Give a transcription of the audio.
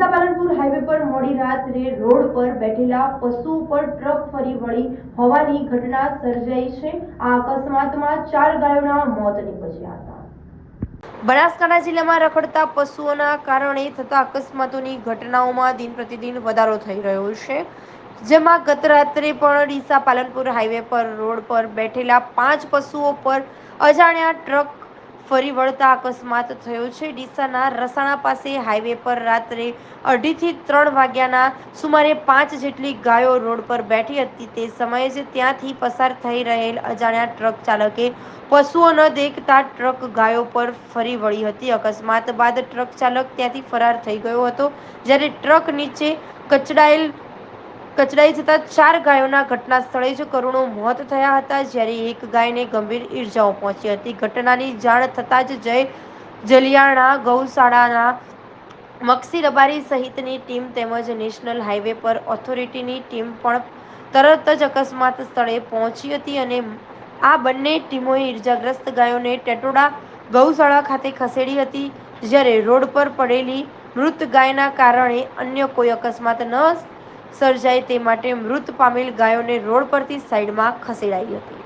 Deesa Palanpur highway પર મોડી રાત્રે રોડ પર બેઠેલા પશુ પર ટ્રક ફરી વળી હોવાની ઘટના સર્જાઈ છે. આ અકસ્માતમાં ચાર ગાયોના મોત નીપજ્યા હતા. બનાસકાંઠા જિલ્લામાં રખડતા પશુઓના કારણે થતા અકસ્માતોની ઘટનાઓમાં દિન પ્રતિદિન વધારો થઈ રહ્યો છે. જેમાં ગત રાત્રે પણ ડીસા પાલનપુર હાઈવે પર રોડ પર બેઠેલા પાંચ પશુઓ પર અજાણ્યા ટ્રક ફરી વળતા અકસ્માત થયો છે. ડીસાના રસાણા પાસે હાઈવે પર રાત્રે અઢીથી ત્રણ વાગ્યાના સુમારે પાંચ જેટલી ગાયો રોડ પર બેઠી હતી. તે સમયે જ ત્યાંથી પસાર થઈ રહેલ અજાણ્યા ટ્રક ચાલકે પશુઓ ન દેખતા ટ્રક ગાયો પર ફરી વળી હતી. અકસ્માત બાદ ટ્રક ચાલક ત્યાંથી ફરાર થઈ ગયો હતો. જ્યારે ટ્રક નીચે કચડાયેલ કચડાઈ જતા ચાર ગાયોના ઘટના સ્થળે જ કરુણો મોત થયા હતા, જ્યારે એક ગાયને ગંભીર ઈજાઓ પહોંચી હતી. ઘટનાની જાણ થતાં જ જય જલિયાણા ગૌશાળાના મક્ષી રબારી સહિતની ટીમ તેમજ નેશનલ હાઈવે પર ઓથોરિટીની ટીમ પણ તરત જ અકસ્માત સ્થળે પહોંચી હતી અને આ બંને ટીમોએ ઈજાગ્રસ્ત ગાયોને ટેટોડા ગૌશાળા ખાતે ખસેડી હતી, જ્યારે રોડ પર પડેલી મૃત ગાયના કારણે અન્ય કોઈ અકસ્માત ન સર્જાય તે માટે મૃત પામેલ ગાયોને રોડ પરથી સાઈડમાં ખસેડાઈ હતી.